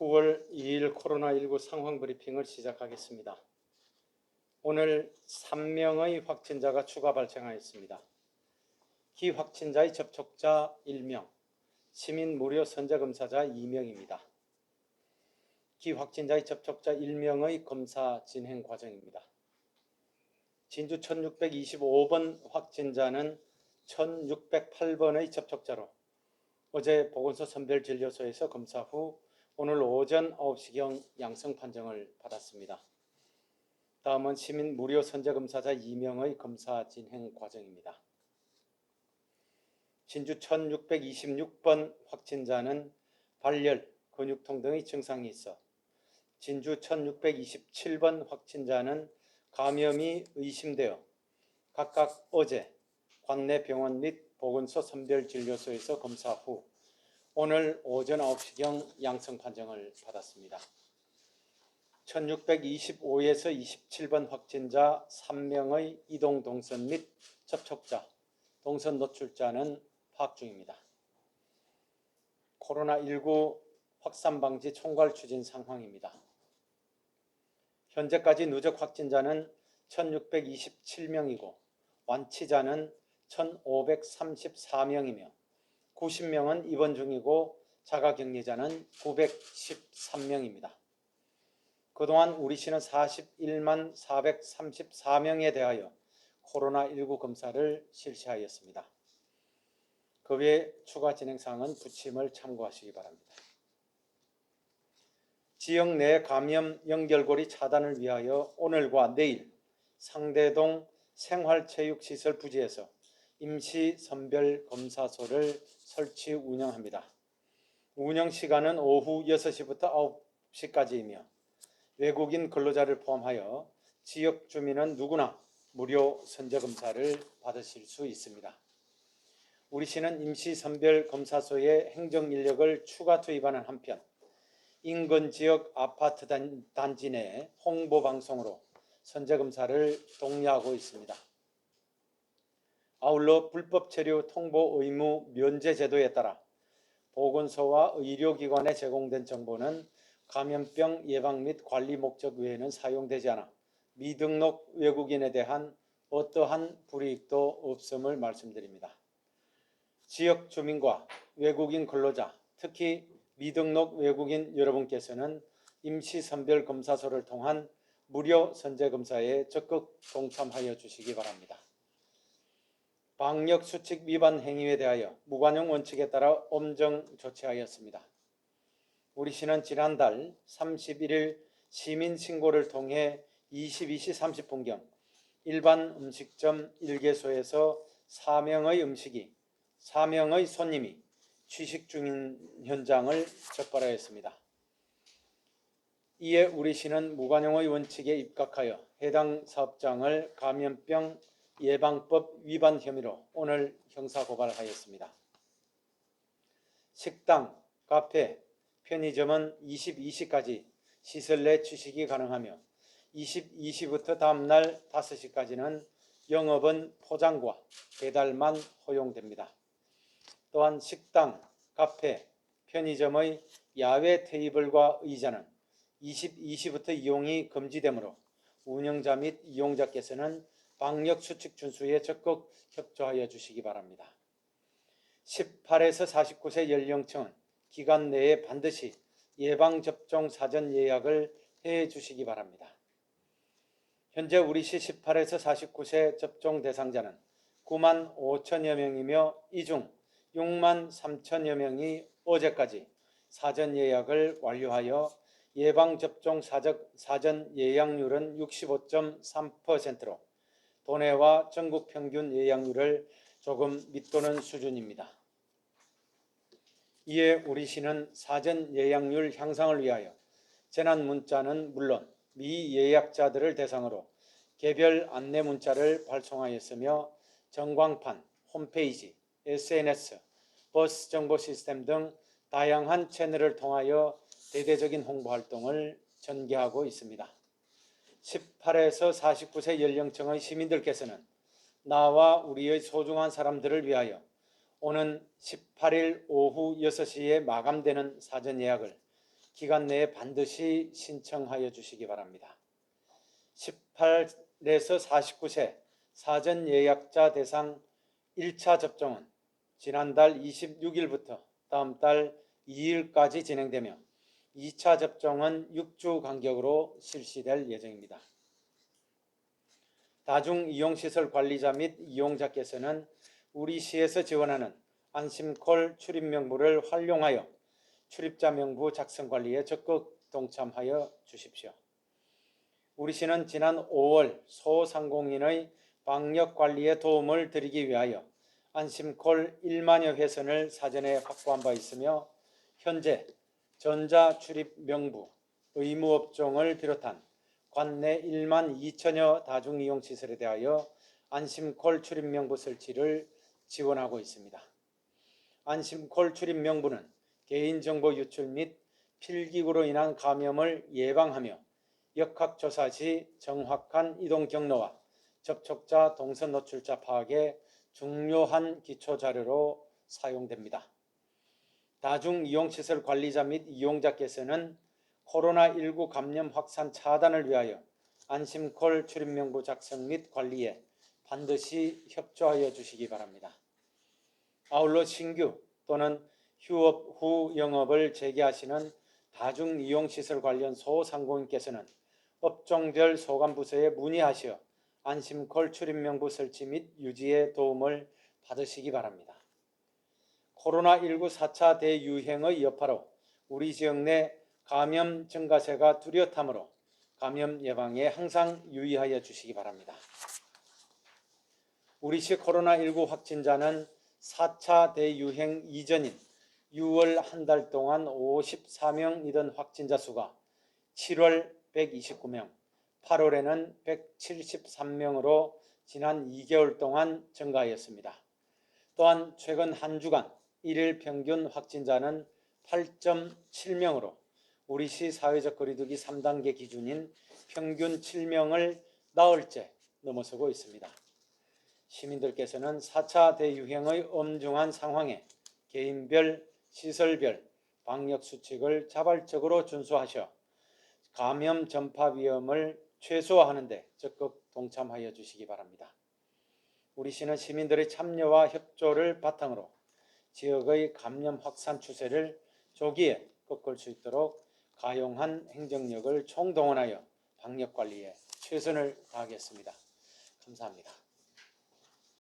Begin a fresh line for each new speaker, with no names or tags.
9월 2일 코로나19 상황 브리핑을 시작하겠습니다. 오늘 3명의 확진자가 추가 발생하였습니다. 기확진자의 접촉자 1명, 시민 무료 선제 검사자 2명입니다. 기확진자의 접촉자 1명의 검사 진행 과정입니다. 진주 1625번 확진자는 1608번의 접촉자로 어제 보건소 선별진료소에서 검사 후 오늘 오전 9시경 양성 판정을 받았습니다. 다음은 시민 무료 선제 검사자 2명의 검사 진행 과정입니다. 진주 1626번 확진자는 발열, 근육통 등의 증상이 있어 진주 1627번 확진자는 감염이 의심되어 각각 어제 관내 병원 및 보건소 선별진료소에서 검사 후 오늘 오전 9시경 양성 판정을 받았습니다. 1625에서 27번 확진자 3명의 이동 동선 및 접촉자, 동선 노출자는 파악 중입니다. 코로나19 확산 방지 총괄 추진 상황입니다. 현재까지 누적 확진자는 1627명이고 완치자는 1534명이며 90명은 입원 중이고 자가격리자는 913명입니다. 그동안 우리 시는 41만 434명에 대하여 코로나19 검사를 실시하였습니다. 그 외 추가 진행사항은 부침을 참고하시기 바랍니다. 지역 내 감염 연결고리 차단을 위하여 오늘과 내일 상대동 생활체육시설 부지에서 임시 선별 검사소를 설치 운영합니다. 운영 시간은 오후 6시부터 9시까지이며 외국인 근로자를 포함하여 지역 주민은 누구나 무료 선제 검사를 받으실 수 있습니다. 우리 시는 임시 선별 검사소에 행정 인력을 추가 투입하는 한편 인근 지역 아파트 단지 내 홍보 방송으로 선제 검사를 독려하고 있습니다. 아울러 불법 체류 통보 의무 면제 제도에 따라 보건소와 의료기관에 제공된 정보는 감염병 예방 및 관리 목적 외에는 사용되지 않아 미등록 외국인에 대한 어떠한 불이익도 없음을 말씀드립니다. 지역 주민과 외국인 근로자, 특히 미등록 외국인 여러분께서는 임시 선별 검사소를 통한 무료 선제 검사에 적극 동참하여 주시기 바랍니다. 방역 수칙 위반 행위에 대하여 무관용 원칙에 따라 엄정 조치하였습니다. 우리 시는 지난달 31일 시민 신고를 통해 22시 30분경 일반 음식점 1개소에서 4명의 음식이 4명의 손님이 취식 중인 현장을 적발하였습니다. 이에 우리 시는 무관용의 원칙에 입각하여 해당 사업장을 감염병 예방법 위반 혐의로 오늘 형사 고발하였습니다. 식당, 카페, 편의점은 22시까지 시설 내 취식이 가능하며 22시부터 다음날 5시까지는 영업은 포장과 배달만 허용됩니다. 또한 식당, 카페, 편의점의 야외 테이블과 의자는 22시부터 이용이 금지되므로 운영자 및 이용자께서는 방역 수칙 준수에 적극 협조하여 주시기 바랍니다. 18에서 49세 연령층은 기간 내에 반드시 예방접종 사전 예약을 해 주시기 바랍니다. 현재 우리시 18에서 49세 접종 대상자는 9만 5천여 명이며 이 중 6만 3천여 명이 어제까지 사전 예약을 완료하여 예방접종 사전 예약률은 65.3%로 도내와 전국 평균 예약률을 조금 밑도는 수준입니다. 이에 우리 시는 사전 예약률 향상을 위하여 재난 문자는 물론 미예약자들을 대상으로 개별 안내 문자를 발송하였으며 전광판, 홈페이지, SNS, 버스 정보 시스템 등 다양한 채널을 통하여 대대적인 홍보 활동을 전개하고 있습니다. 18에서 49세 연령층의 시민들께서는 나와 우리의 소중한 사람들을 위하여 오는 18일 오후 6시에 마감되는 사전 예약을 기간 내에 반드시 신청하여 주시기 바랍니다. 18에서 49세 사전 예약자 대상 1차 접종은 지난달 26일부터 다음 달 2일까지 진행되며 2차 접종은 6주 간격으로 실시될 예정입니다. 다중 이용시설 관리자 및 이용자께서는 우리 시에서 지원하는 안심콜 출입 명부를 활용하여 출입자 명부 작성 관리에 적극 동참하여 주십시오. 우리 시는 지난 5월 소상공인의 방역 관리에 도움을 드리기 위하여 안심콜 1만여 회선을 사전에 확보한 바 있으며 현재 전자 출입 명부, 의무 업종을 비롯한 관내 1만 2천여 다중이용 시설에 대하여 안심콜 출입 명부 설치를 지원하고 있습니다. 안심콜 출입 명부는 개인정보 유출 및 필기구로 인한 감염을 예방하며 역학조사 시 정확한 이동 경로와 접촉자 동선 노출자 파악에 중요한 기초 자료로 사용됩니다. 다중 이용시설 관리자 및 이용자께서는 코로나19 감염 확산 차단을 위하여 안심콜 출입명부 작성 및 관리에 반드시 협조하여 주시기 바랍니다. 아울러 신규 또는 휴업 후 영업을 재개하시는 다중 이용 시설 관련 소상공인께서는 업종별 소관 부서에 문의하시어 안심콜 출입명부 설치 및 유지에 도움을 받으시기 바랍니다. 코로나19 4차 대유행의 여파로 우리 지역 내 감염 증가세가 뚜렷하므로 감염 예방에 항상 유의하여 주시기 바랍니다. 우리시 코로나19 확진자는 4차 대유행 이전인 6월 한 달 동안 54명이던 확진자 수가 7월 129명, 8월에는 173명으로 지난 2개월 동안 증가하였습니다. 또한 최근 한 주간 일일 평균 확진자는 8.7명으로 우리시 사회적 거리두기 3단계 기준인 평균 7명을 나흘째 넘어서고 있습니다. 시민들께서는 4차 대유행의 엄중한 상황에 개인별, 시설별 방역 수칙을 자발적으로 준수하셔 감염 전파 위험을 최소화하는 데 적극 동참하여 주시기 바랍니다. 우리 시는 시민들의 참여와 협조를 바탕으로 지역의 감염 확산 추세를 조기에 꺾을 수 있도록 가용한 행정력을 총동원하여 방역 관리에 최선을 다하겠습니다. 감사합니다.